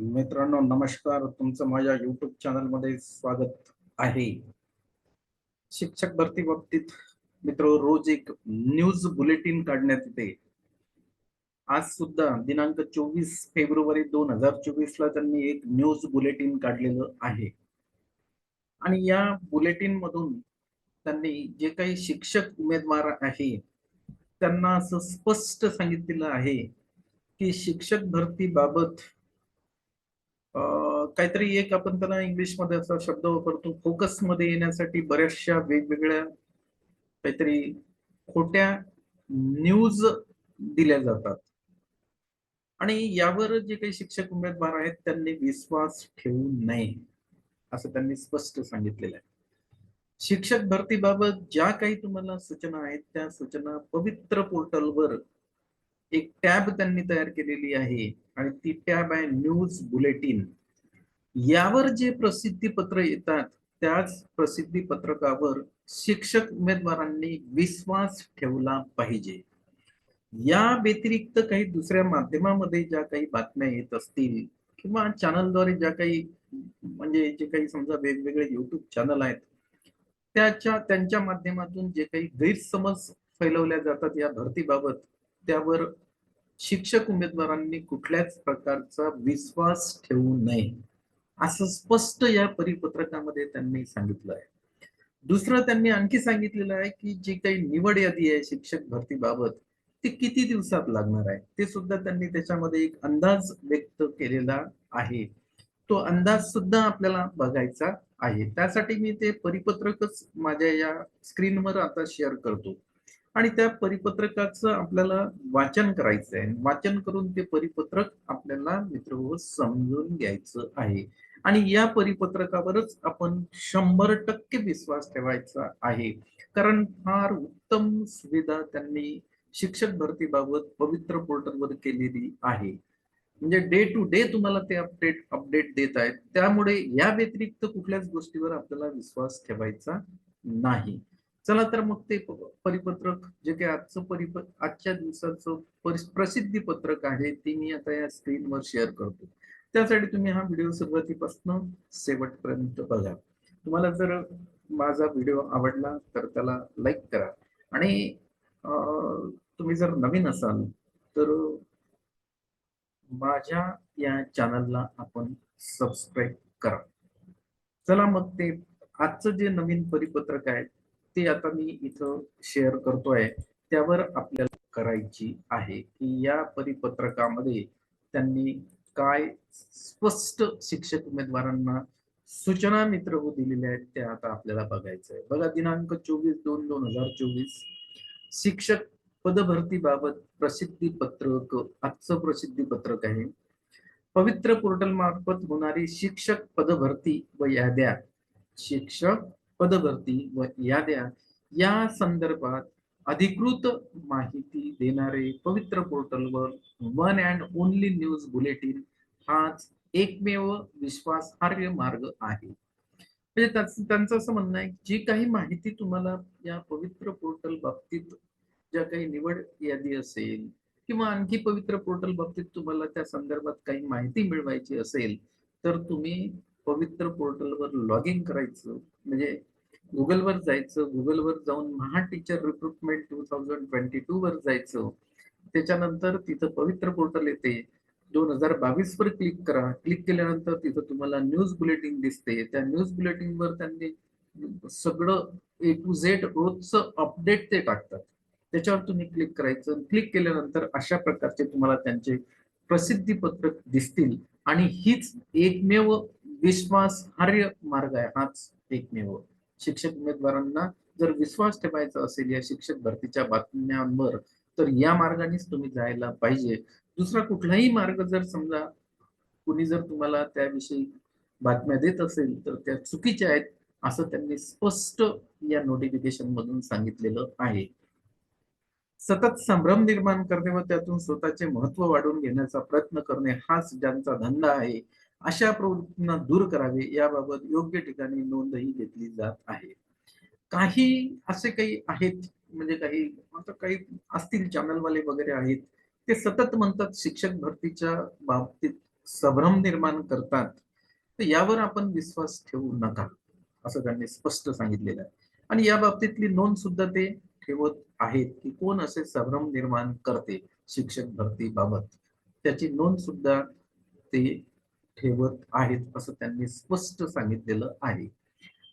मित्रांनो नमस्कार. तुमचं माझ्या युट्यूब चॅनलमध्ये स्वागत आहे. शिक्षक भरती बाबतीत मित्र रोज एक न्यूज बुलेटिन काढण्यात येते. आज सुद्धा दिनांक चोवीस फेब्रुवारी दोन हजार चोवीस ला त्यांनी एक न्यूज बुलेटिन काढलेलं आहे. आणि या बुलेटिन मधून त्यांनी जे काही शिक्षक उमेदवार आहे त्यांना असं स्पष्ट सांगितलेलं आहे की शिक्षक भरती बाबत काहीतरी एक आपण त्याला इंग्लिशमध्ये असा शब्द वापरतो फोकसमध्ये येण्यासाठी बऱ्याचशा वेगवेगळ्या काहीतरी खोट्या न्यूज दिल्या जातात. आणि यावर जे काही शिक्षक उमेदवार आहेत त्यांनी विश्वास ठेवू नये असं त्यांनी स्पष्ट सांगितलेलं आहे. शिक्षक भरतीबाबत ज्या काही तुम्हाला सूचना आहेत त्या सूचना पवित्र पोर्टलवर एक टॅब त्यांनी तयार केलेली आहे आणि ती टॅब आहे न्यूज बुलेटिन. यावर जे प्रसिद्धी पत्र येतात त्याच प्रसिद्धी पत्रकावर शिक्षक उमेदवारांनी विश्वास ठेवला पाहिजे. या व्यतिरिक्त काही दुसऱ्या माध्यमामध्ये ज्या काही बातम्या येत असतील किंवा चॅनलद्वारे ज्या काही म्हणजे जे काही समजा वेगवेगळे युट्यूब चॅनल आहेत त्याच्या त्यांच्या माध्यमातून जे काही गैरसमज फैलवल्या जातात या भरतीबाबत त्यावर शिक्षक उमेदवारांनी कुठल्याच प्रकारचा विश्वास ठेवू नये. असं स्पष्ट या परिपत्रकामध्ये त्यांनी सांगितलं आहे. दुसरं त्यांनी आणखी सांगितलेलं आहे की जी काही निवड यादी आहे शिक्षक भरतीबाबत ती किती दिवसात लागणार आहे? ते सुद्धा त्यांनी त्याच्यामध्ये एक अंदाज व्यक्त केलेला आहे. तो अंदाज सुद्धा आपल्याला बघायचा आहे. त्यासाठी मी ते परिपत्रकच माझ्या या स्क्रीनवर आता शेअर करतो. आणि त्या परिपत्रकाचं आपल्याला वाचन करायचं आहे वाचन करून ते परिपत्रक आपल्याला मित्र समजून घ्यायचं आहे. आणि या परिपत्रकावरच आपण शंभर टक्के विश्वास ठेवायचा आहे. कारण फार उत्तम सुविधा त्यांनी शिक्षक भरतीबाबत पवित्र पोर्टलवर केलेली आहे. म्हणजे डे टू डे तुम्हाला ते अपडेट अपडेट देत आहेत. त्यामुळे या व्यतिरिक्त कुठल्याच गोष्टीवर आपल्याला विश्वास ठेवायचा नाही. चला तर मग ते परिपत्रक जे काही आजचं परिप आजच्या दिवसाचं प्रसिद्धी पत्रक आहे ते मी आता या स्क्रीनवर शेअर करतो. त्यासाठी तुम्ही हा व्हिडिओ सुरुवातीपासून शेवटपर्यंत बघा. तुम्हाला जर माझा व्हिडिओ आवडला तर त्याला लाईक करा. आणि तुम्ही जर नवीन असाल तर माझ्या या चॅनलला आपण सबस्क्राईब करा. चला मग ते आजचं जे नवीन परिपत्रक आहे ते आता मी इथं शेअर करतोय त्यावर आपल्याला करायची आहे की या परिपत्रकामध्ये त्यांनी काय स्पष्ट शिक्षक उमेदवारांना सूचना मित्र हो दिलेल्या आहेत त्या आता आपल्याला बघायचं आहे. बघा दिनांक चोवीस दोन दोन हजार चोवीस शिक्षक पदभरतीबाबत प्रसिद्धी पत्रक आजचं प्रसिद्धी पत्रक आहे. पवित्र पोर्टल मार्फत होणारी शिक्षक पदभरती व याद्या शिक्षक पदभरती व याद्या या संदर्भात अधिकृत माहिती देणारे पवित्र पोर्टलवर one and only news bulletin हाच एकमेव विश्वासार्ह मार्ग आहे. म्हणजे त्यांचं असं म्हणणं आहे जी काही माहिती तुम्हाला या पवित्र पोर्टल बाबतीत ज्या काही निवड यादी असेल किंवा आणखी पवित्र पोर्टल बाबतीत तुम्हाला त्या संदर्भात काही माहिती मिळवायची असेल तर तुम्ही पवित्र पोर्टलवर लॉग इन करायचं म्हणजे गुगलवर जायचं गुगलवर जाऊन Maha teacher recruitment two thousand twenty two वर जायचं. त्याच्यानंतर तिथं पवित्र पोर्टल येते. दोन हजार बावीस वर क्लिक करा. क्लिक केल्यानंतर तिथं तुम्हाला न्यूज बुलेटिन दिसते. त्या न्यूज बुलेटिन वर त्यांनी सगळं ए टू झेड रोजचं अपडेट ते टाकतात. त्याच्यावर तुम्ही क्लिक करायचं. क्लिक केल्यानंतर अशा प्रकारचे तुम्हाला त्यांचे प्रसिद्धी पत्रक दिसतील. आणि हीच एकमेव विश्वासार्ह मार्ग आहे. हाच एकमेव. शिक्षक उमेदवारांना जर विश्वास ठेवायचा असेल या शिक्षक भरतीच्या बातम्यांवर तर या मार्गानेच तुम्ही जायला पाहिजे. दुसरा कुठलाही मार्ग जर समजा कुणी जर तुम्हाला त्याविषयी बातम्या देत असेल तर त्या चुकीच्या आहेत असं त्यांनी स्पष्ट या नोटिफिकेशन मधून सांगितलेलं आहे. सतत संभ्रम निर्माण करणे व त्यातून स्वतःचे महत्त्व वाढवून घेण्याचा प्रयत्न करणे हाच ज्यांचा धंदा आहे अशा प्रवृत्तींना दूर करावे याबाबत योग्य ठिकाणी नोंदही घेतली जात आहे. काही असे काही आहेत म्हणजे काही आता काही असतील चॅनलवाले वगैरे आहेत ते सतत म्हणतात शिक्षक भरतीच्या बाबतीत संभ्रम निर्माण करतात. तर यावर आपण विश्वास ठेवू नका असं त्यांनी स्पष्ट सांगितलेलं आहे. आणि या बाबतीतली नोंद सुद्धा ते ठेवत आहेत की कोण असे संभ्रम निर्माण करते शिक्षक भरती बाबत त्याची नोंद सुद्धा ते ठेवत आहेत असं त्यांनी स्पष्ट सांगितलेलं आहे.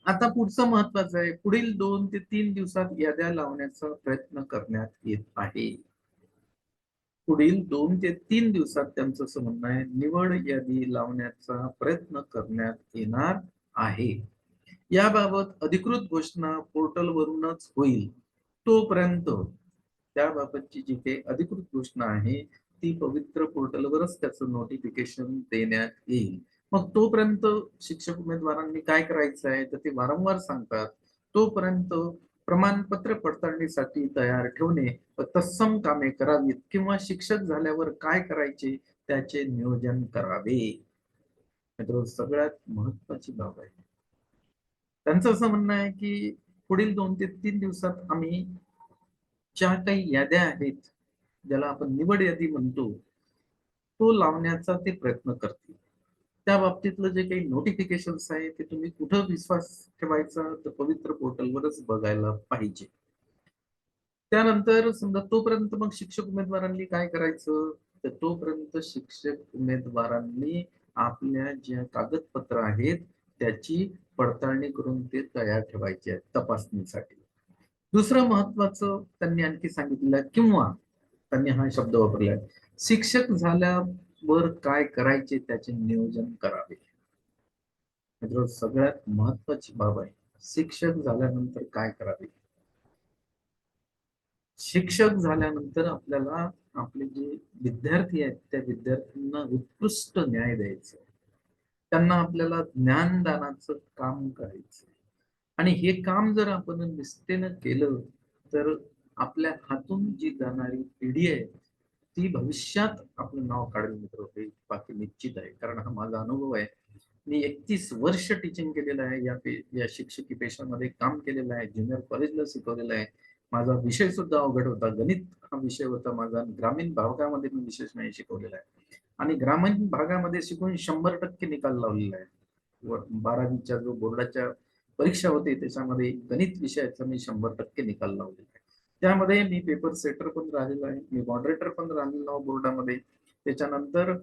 आता पुढचं महत्वाचं आहे. पुढील दोन ते तीन दिवसात याद्या लावण्याचा प्रयत्न करण्यात येत आहे. पुढील दोन ते तीन दिवसात त्यांचं असं म्हणणं आहे निवड यादी लावण्याचा प्रयत्न करण्यात येणार आहे. याबाबत अधिकृत घोषणा पोर्टलवरूनच होईल तोपर्यंत. त्याबाबतची जी काही अधिकृत घोषणा आहे ती पवित्र पोर्टलवरच त्याचं नोटिफिकेशन देण्यात येईल. मग तोपर्यंत शिक्षक उमेदवारांनी काय करायचं आहे तर ते वारंवार सांगतात तोपर्यंत प्रमाणपत्र पडताळणीसाठी तयार ठेवणे व तत्सम कामे करावीत किंवा शिक्षक झाल्यावर काय करायचे त्याचे नियोजन करावे. मित्र सगळ्यात महत्वाची बाब आहे. त्यांचं असं म्हणणं आहे की पुढील दोन ते तीन दिवसात आम्ही ज्या काही याद्या आहेत ज्याला आपण निवड यादी म्हणतो तो लावण्याचा ते प्रयत्न करतील. त्या बाबतीतलं जे काही नोटिफिकेशन आहे ते तुम्ही कुठं विश्वास ठेवायचा तर पवित्र पोर्टलवरच बघायला पाहिजे. त्यानंतर समजा तोपर्यंत मग शिक्षक उमेदवारांनी काय करायचं? तर तोपर्यंत शिक्षक उमेदवारांनी आपल्या ज्या कागदपत्र आहेत त्याची पडताळणी करून ते तयार ठेवायचे आहेत तपासणीसाठी. दुसरं महत्वाचं त्यांनी आणखी सांगितलं किंवा त्यांनी हा शब्द वापरलाय. शिक्षक झाल्यावर काय करायचे? त्याचे नियोजन करावे. मित्र सगळ्यात महत्वाची बाब आहे शिक्षक झाल्यानंतर काय करावे? शिक्षक झाल्यानंतर आपल्याला आपले जे विद्यार्थी आहेत त्या विद्यार्थ्यांना उत्कृष्ट न्याय द्यायचा त्यांना आपल्याला ज्ञानदानाचं काम करायचं आणि हे काम जर आपण निष्ठेनं केलं तर आपल्या हातून जी जाणारी पिढी आहे ती भविष्यात आपलं नाव काढेल मित्र हे बाकी निश्चित आहे. कारण हा माझा अनुभव आहे. मी एकतीस वर्ष टीचिंग केलेलं आहे. या पे या शिक्षकी पेशामध्ये काम केलेलं आहे. ज्युनियर कॉलेजला शिकवलेलं आहे. माझा विषय सुद्धा अवघड होता. गणित हा विषय होता माझा. ग्रामीण भागामध्ये मी विशेष नाही शिकवलेला आहे. आणि ग्रामीण भागामध्ये शिकून शंभर टक्के निकाल लावलेला आहे. बारावीच्या जो बोर्डाच्या परीक्षा होते त्याच्यामध्ये गणित विषयाचा मी शंभर टक्के निकाल लावलेला त्यामध्ये मी पेपर सेटर पण राहिलेलो आहे मी मॉडरेटर पण राहिलेलो बोर्डामध्ये. त्याच्यानंतर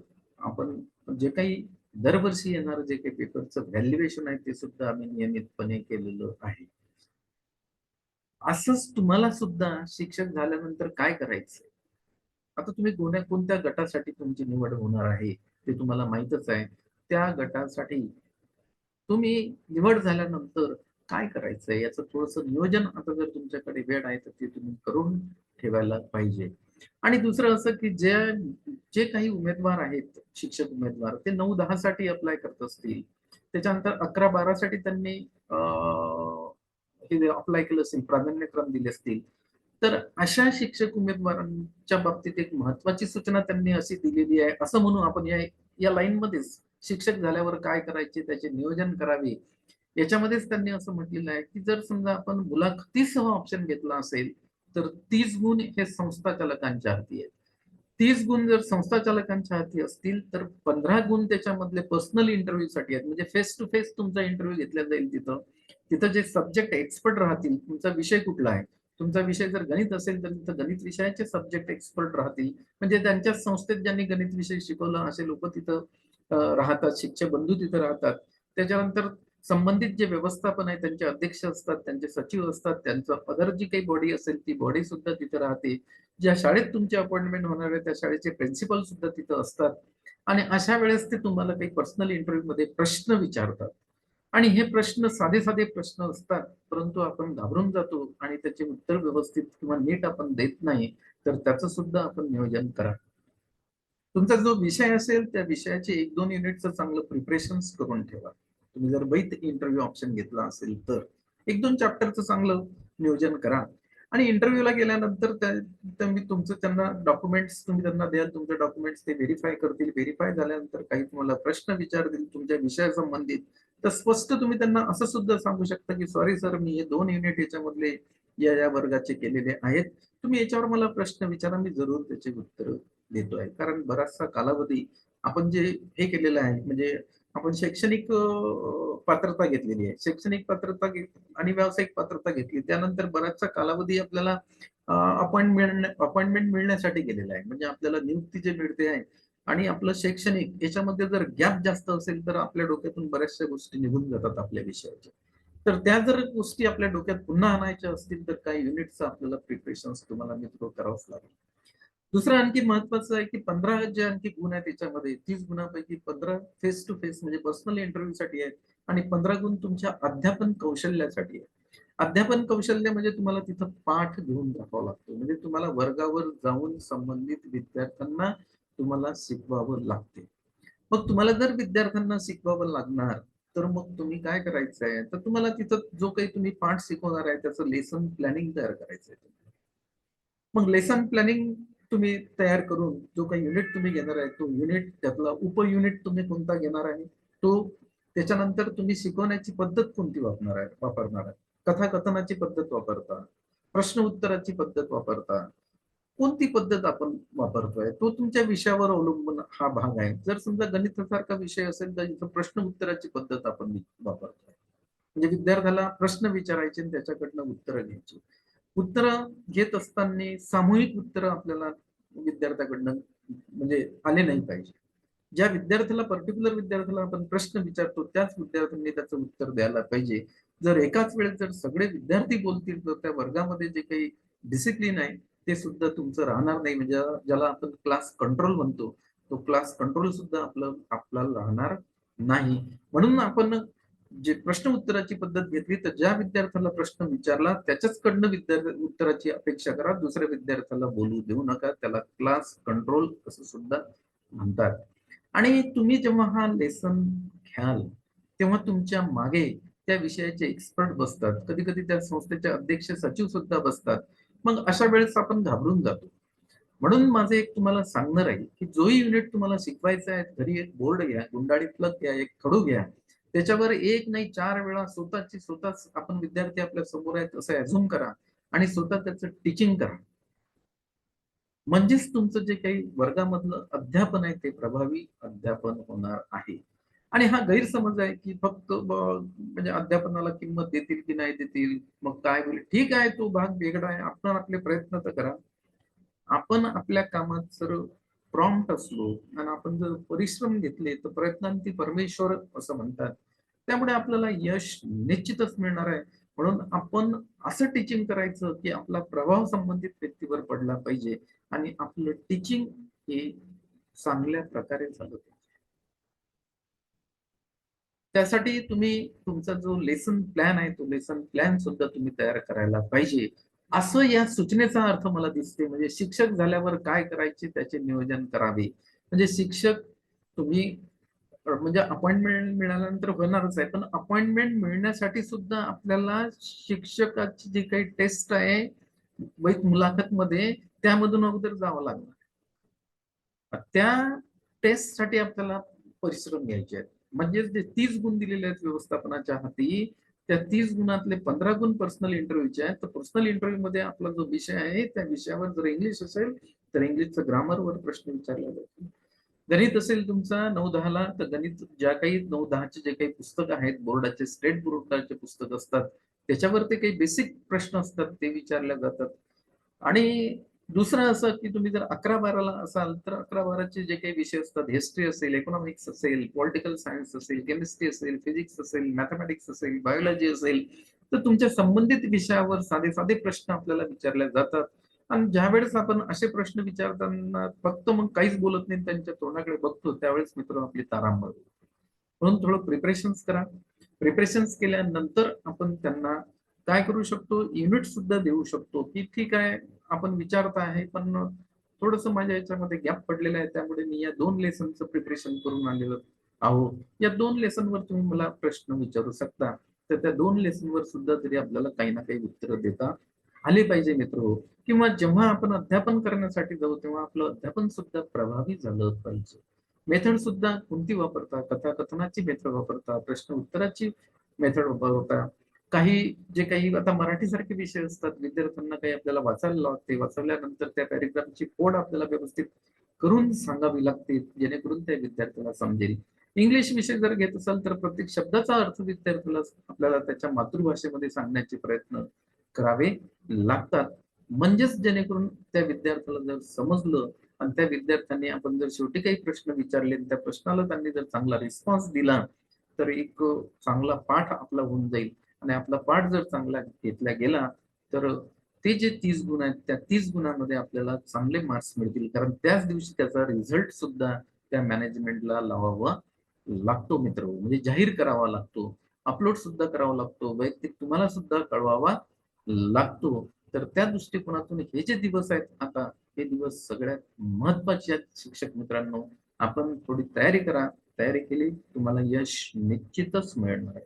आपण जे काही दरवर्षी येणार जे काही पेपरचं व्हॅल्युएशन आहे ते सुद्धा आम्ही नियमितपणे केलेलं आहे. असंच तुम्हाला सुद्धा शिक्षक झाल्यानंतर काय करायचं आता तुम्ही कोण्या कोणत्या गटासाठी तुमची निवड होणार आहे ते तुम्हाला माहितच आहे. त्या गटासाठी तुम्ही निवड झाल्यानंतर काय करायचंय? याचं थोडस नियोजन आता जर तुमच्याकडे वेळ आहे तर ते तुम्ही करून ठेवायला पाहिजे. आणि दुसरं असं की जे जे काही उमेदवार आहेत शिक्षक उमेदवार ते नऊ दहा साठी अप्लाय करत असतील. त्याच्यानंतर अकरा बारा साठी त्यांनी हे अप्लाय केलं असेल प्राधान्यक्रम दिले असतील. तर अशा शिक्षक उमेदवारांच्या बाबतीत एक महत्वाची सूचना त्यांनी अशी दिलेली आहे. असं म्हणून आपण या या लाईनमध्येच शिक्षक झाल्यावर काय करायचे त्याचे नियोजन करावे याच्यामध्येच त्यांनी असं म्हटलेलं आहे की जर समजा आपण मुलाखतीसह ऑप्शन घेतला असेल तर तीस गुण हे संस्था चालकांच्या हाती आहेत. तीस गुण जर संस्था चालकांच्या हाती असतील तर पंधरा गुण त्याच्यामधले पर्सनल इंटरव्ह्यू साठी आहेत. म्हणजे फेस टू फेस तुमचा इंटरव्ह्यू घेतला जाईल तिथं. तिथं जे सब्जेक्ट एक्सपर्ट राहतील तुमचा विषय कुठला आहे? तुमचा विषय जर गणित असेल तर तिथं गणित विषयाचे सब्जेक्ट एक्सपर्ट राहतील. म्हणजे त्यांच्या संस्थेत ज्यांनी गणित विषय शिकवलं असे लोक तिथं राहतात. शिक्षक बंधू तिथं राहतात. त्याच्यानंतर संबंधित जे व्यवस्थापन आहे त्यांचे अध्यक्ष असतात त्यांचे सचिव असतात त्यांचं अदर जी काही बॉडी असेल ती बॉडी सुद्धा तिथं राहते. ज्या शाळेत तुमची अपॉइंटमेंट होणार आहे त्या शाळेचे प्रिन्सिपल सुद्धा तिथं असतात. आणि अशा वेळेस ते तुम्हाला काही पर्सनल इंटरव्ह्यू मध्ये प्रश्न विचारतात. आणि हे प्रश्न साधे साधे प्रश्न असतात परंतु आपण घाबरून जातो आणि त्याचे उत्तर व्यवस्थित किंवा नीट आपण देत नाही तर त्याचं सुद्धा आपण नियोजन करा. तुमचा जो विषय असेल त्या विषयाचे एक दोन युनिटचं चांगलं प्रिपरेशन करून ठेवा. तुम्ही जर वैध इंटरव्ह्यू ऑप्शन घेतला असेल तर एक दोन चॅप्टरचं चांगलं नियोजन करा. आणि इंटरव्ह्यूला गेल्यानंतर तुमचं त्यांना डॉक्युमेंट्स तुम्ही त्यांना द्याल तुमचे डॉक्युमेंट्स ते व्हेरीफाय करतील. व्हेरीफाय झाल्यानंतर काही तुम्हाला प्रश्न विचारतील तुमच्या विषया संबंधित. तर स्पष्ट तुम्ही त्यांना असं सुद्धा सांगू शकता की सॉरी सर मी हे दोन युनिट याच्यामधले या या वर्गाचे केलेले आहेत. तुम्ही याच्यावर मला प्रश्न विचारा मी जरूर त्याचे उत्तर देतोय. कारण बराचसा कालावधी आपण जे हे केलेलं आहे म्हणजे आपण शैक्षणिक पात्रता घेतलेली आहे. शैक्षणिक पात्रता आणि व्यावसायिक पात्रता घेतली. त्यानंतर बराचसा कालावधी आपल्याला अपॉइंटमेंट अपॉइंटमेंट मिळण्यासाठी गेलेला आहे. म्हणजे आपल्याला नियुक्ती जे मिळते आहे आणि आपलं शैक्षणिक याच्यामध्ये जर गॅप जास्त असेल तर आपल्या डोक्यातून बऱ्याचशा गोष्टी निघून जातात आपल्या विषयाच्या. तर त्या जर गोष्टी आपल्या डोक्यात पुन्हा आणायच्या असतील तर काही युनिटचं आपल्याला प्रिपरेशन तुम्हाला मित्र करावंच लागेल. दुसरं आणखी महत्वाचं आहे की पंधरा जे आणखी गुण आहे त्याच्यामध्ये तीस गुणापैकी पंधरा फेस टू फेस म्हणजे पर्सनल इंटरव्ह्यू साठी आहेत आणि पंधरा गुण तुमच्या अध्यापन कौशल्यासाठी आहे अध्यापन कौशल्य म्हणजे तुम्हाला तिथं पाठ घेऊन दाखवावं लागतो. म्हणजे तुम्हाला वर्गावर जाऊन संबंधित विद्यार्थ्यांना तुम्हाला शिकवावं लागते. मग तुम्हाला जर विद्यार्थ्यांना शिकवावं लागणार तर मग तुम्ही काय करायचं आहे तर तुम्हाला तिथं जो काही तुम्ही पाठ शिकवणार आहे त्याचं लेसन प्लॅनिंग तयार करायचं आहे मग लेसन प्लॅनिंग तुम्ही तयार करून जो काही युनिट तुम्ही घेणार आहे तो युनिट त्यातला उप युनिट तुम्ही कोणता घेणार आहे तो त्याच्यानंतर तुम्ही शिकवण्याची पद्धत कोणती वापरणार आहे वापरणार आहे? कथाकथनाची पद्धत वापरता प्रश्न उत्तराची पद्धत वापरता कोणती पद्धत आपण वापरतोय? तो तुमच्या विषयावर अवलंबून हा भाग आहे. जर समजा गणितासारखा विषय असेल तर इथं प्रश्न उत्तराची पद्धत आपण वापरतोय. म्हणजे विद्यार्थ्याला प्रश्न विचारायचे आणि त्याच्याकडनं उत्तरं घ्यायची. उत्तर घेत असताना सामूहिक उत्तर आपल्याला विद्यार्थ्याकडनं म्हणजे आले नाही पाहिजे. ज्या विद्यार्थ्याला पर्टिक्युलर विद्यार्थ्याला आपण प्रश्न विचारतो त्याच विद्यार्थ्यांनी त्याचं उत्तर द्यायला पाहिजे. जर एकाच वेळेस जर सगळे विद्यार्थी बोलतील तर त्या वर्गामध्ये जे काही डिसिप्लिन आहे ते सुद्धा तुमचं राहणार नाही. म्हणजे ज्याला आपण क्लास कंट्रोल म्हणतो तो क्लास कंट्रोल सुद्धा आपलं आपल्याला राहणार नाही. म्हणून आपण जे प्रश्न उत्तराची पद्धत घेतली तर ज्या विद्यार्थ्याला प्रश्न विचारला त्याच्याचकडनं विद्यार्थी उत्तराची अपेक्षा करा. दुसऱ्या विद्यार्थ्याला बोलू देऊ नका. त्याला क्लास कंट्रोल असं सुद्धा म्हणतात. आणि तुम्ही जेव्हा हा लेसन घ्याल तेव्हा तुमच्या मागे त्या विषयाचे एक्सपर्ट बसतात. कधी कधी त्या संस्थेचे अध्यक्ष सचिव सुद्धा बसतात. मग अशा वेळेस आपण घाबरून जातो. म्हणून माझं एक तुम्हाला सांगणार आहे की जोही युनिट तुम्हाला शिकवायचा आहे घरी एक बोर्ड घ्या गुंडाळी प्लग घ्या एक खडू घ्या त्याच्यावर एक नाही चार वेळा स्वतःची स्वतःच आपण विद्यार्थी आपल्यासमोर आहेत असं अझूम करा आणि स्वतः त्याचं टीचिंग करा. म्हणजेच तुमचं जे काही वर्गामधलं अध्यापन आहे ते प्रभावी अध्यापन होणार आहे. आणि हा गैरसमज आहे की फक्त म्हणजे अध्यापनाला किंमत देतील की नाही देतील मग काय बोल ठीक आहे तो भाग वेगळा आहे. आपण आपले प्रयत्न तर करा. आपण आपल्या कामात जर प्रॉम्प्ट असलो आणि आपण जर परिश्रम घेतले तर प्रयत्नांती परमेश्वर असं म्हणतात. त्यामुळे आपल्याला यश निश्चितच मिळणार आहे. म्हणून आपण असं टीचिंग करायचं की आपला प्रभाव संबंधित व्यक्तीवर पडला पाहिजे आणि आपलं टीचिंग हे चांगल्या प्रकारे झालं पाहिजे. त्यासाठी तुम्ही तुमचा जो लेसन प्लॅन आहे तो लेसन प्लॅन सुद्धा तुम्ही तयार करायला पाहिजे. असं या सूचनेचा अर्थ मला दिसते म्हणजे शिक्षक झाल्यावर काय करायचे? त्याचे नियोजन करावे. म्हणजे शिक्षक तुम्ही म्हणजे अपॉइंटमेंट मिळाल्यानंतर होणारच आहे. पण अपॉइंटमेंट मिळण्यासाठी सुद्धा आपल्याला शिक्षकाची जी काही टेस्ट आहे वैध मुलाखत मध्ये त्यामधून अगोदर जावं लागणार. त्या टेस्टसाठी आपल्याला परिश्रम घ्यायचे आहेत. म्हणजे जे तीस गुण दिलेले आहेत व्यवस्थापनाच्या हाती त्या तीस गुणातले पंधरा गुण पर्सनल इंटरव्ह्यूचे आहेत. तर पर्सनल इंटरव्ह्यू मध्ये आपला जो विषय आहे त्या विषयावर जर इंग्लिश असेल तर इंग्लिशचं ग्रामरवर प्रश्न विचारला जातो. गणित असेल तुमचा नऊ दहाला तर गणित ज्या काही नऊ दहाचे जे काही पुस्तक आहेत बोर्डाचे स्टेट बोर्डाचे पुस्तक असतात त्याच्यावर ते काही बेसिक प्रश्न असतात ते विचारले जातात. आणि दुसरं असं की तुम्ही जर अकरा बाराला असाल तर अकरा बाराचे जे काही विषय असतात हिस्ट्री असेल इकॉनॉमिक्स असेल पॉलिटिकल सायन्स असेल केमिस्ट्री असेल फिजिक्स असेल मॅथमॅटिक्स असेल बायोलॉजी असेल तर तुमच्या संबंधित विषयावर साधे साधे प्रश्न आपल्याला विचारले जातात. आणि ज्या वेळेस आपण असे प्रश्न विचारताना फक्त मग काहीच बोलत नाही त्यांच्या तोंडाकडे बघतो त्यावेळेस मित्र आपली तारांबळ म्हणून थोडं प्रिपरेशन्स करा. प्रिपरेशन्स केल्यानंतर आपण त्यांना काय करू शकतो? युनिट सुद्धा देऊ शकतो की ठीक आहे आपण विचारता आहे पण थोडस माझ्या याच्यामध्ये गॅप पडलेला आहे त्यामुळे मी या दोन लेसनचं प्रिपरेशन करून आलेलो आहो या दोन लेसनवर तुम्ही मला प्रश्न विचारू शकता. तर त्या दोन लेसनवर सुद्धा तरी आपल्याला काही ना काही उत्तर देता आले पाहिजे मित्र हो. किंवा जेव्हा आपण अध्यापन करण्यासाठी जाऊ तेव्हा आपलं अध्यापन सुद्धा प्रभावी झालं पाहिजे. मेथड सुद्धा कोणती वापरता? कथाकथनाची मेथड वापरता? प्रश्न उत्तराची मेथड वापरता? काही जे काही आता मराठी सारखे विषय असतात विद्यार्थ्यांना काही आपल्याला वाचायला लागते वाचवल्यानंतर त्या पॅरेग्राफची कोड आपल्याला व्यवस्थित करून सांगावी लागते जेणेकरून त्या विद्यार्थ्याला समजेल. इंग्लिश विषय जर घेत असाल तर प्रत्येक शब्दाचा अर्थ विद्यार्थ्याला आपल्याला त्याच्या मातृभाषेमध्ये सांगण्याचे प्रयत्न करावे लागतात. म्हणजेच जेणेकरून त्या विद्यार्थ्याला जर समजलं आणि त्या विद्यार्थ्यांनी आपण जर शेवटी काही प्रश्न विचारले त्या प्रश्नाला त्यांनी जर चांगला रिस्पॉन्स दिला तर एक चांगला पाठ आपला होऊन जाईल. आणि आपला पाठ जर चांगला घेतला गेला तर ते जे तीस गुण आहेत त्या तीस गुणांमध्ये आपल्याला चांगले मार्क्स मिळतील. कारण त्याच दिवशी त्याचा रिझल्ट सुद्धा त्या मॅनेजमेंटला लावावा लागतो मित्र. म्हणजे जाहीर करावा लागतो. अपलोड सुद्धा करावा लागतो. वैयक्तिक तुम्हाला सुद्धा कळवावा लागतो. तर त्या दृष्टिकोनातून हे जे दिवस आहेत आता हे दिवस सगळ्यात महत्त्वाचे आहेत. शिक्षक मित्रांनो आपण थोडी तयारी करा. तयारी केली तुम्हाला यश निश्चितच मिळणार आहे.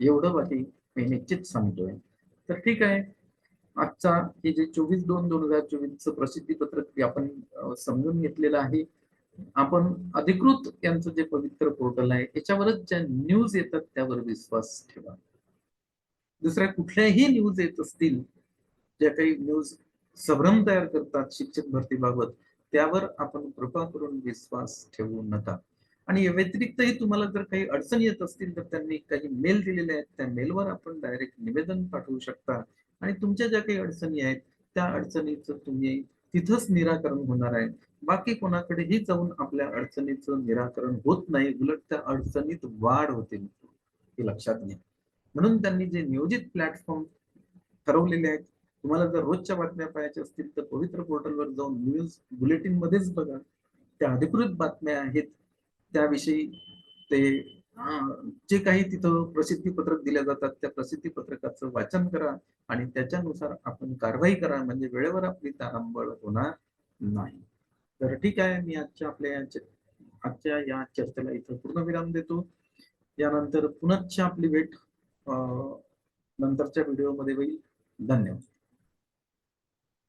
एवढं बाकी मी निश्चित सांगतोय. तर ठीक आहे. आजचा हे जे चोवीस दोन दोन हजार चोवीसचं प्रसिद्धी पत्रक आपण समजून घेतलेलं आहे. आपण अधिकृत यांचं जे पवित्र पोर्टल आहे याच्यावरच ज्या न्यूज येतात त्यावर विश्वास ठेवा. दुसऱ्या कुठल्याही न्यूज येत असतील ज्या काही न्यूज संभ्रम तयार करतात शिक्षक भरतीबाबत त्यावर आपण कृपा करून विश्वास ठेवू नका. आणि या व्यतिरिक्तही तुम्हाला जर काही अडचण येत असतील तर त्यांनी काही मेल दिलेले आहेत त्या मेलवर आपण डायरेक्ट निवेदन पाठवू शकता. आणि तुमच्या ज्या काही अडचणी आहेत त्या अडचणीचं तुम्ही तिथंच निराकरण होणार आहे. बाकी कोणाकडेही जाऊन आपल्या अडचणीचं निराकरण होत नाही उलट त्या अडचणीत वाढ होते हे लक्षात घ्या. म्हणून त्यांनी जे नियोजित प्लॅटफॉर्म ठरवलेले आहेत तुम्हाला जर रोजच्या बातम्या पाहायच्या असतील तर पवित्र पोर्टलवर जाऊन न्यूज बुलेटिन मध्येच बघा. त्या अधिकृत बातम्या आहेत. त्याविषयी ते जे काही तिथं प्रसिद्धी पत्रक दिल्या जातात त्या प्रसिद्धी पत्रकाचं वाचन करा आणि त्याच्यानुसार आपण कारवाई करा म्हणजे वेळेवर आपली तारांबळ होणार नाही. तर ठीक आहे मी आजच्या आपल्या या आजच्या या चर्चेला इथं पूर्ण विराम देतो. यानंतर पुनश्च आपली भेट. नंतरच्या व्हिडिओमध्ये होईल. धन्यवाद.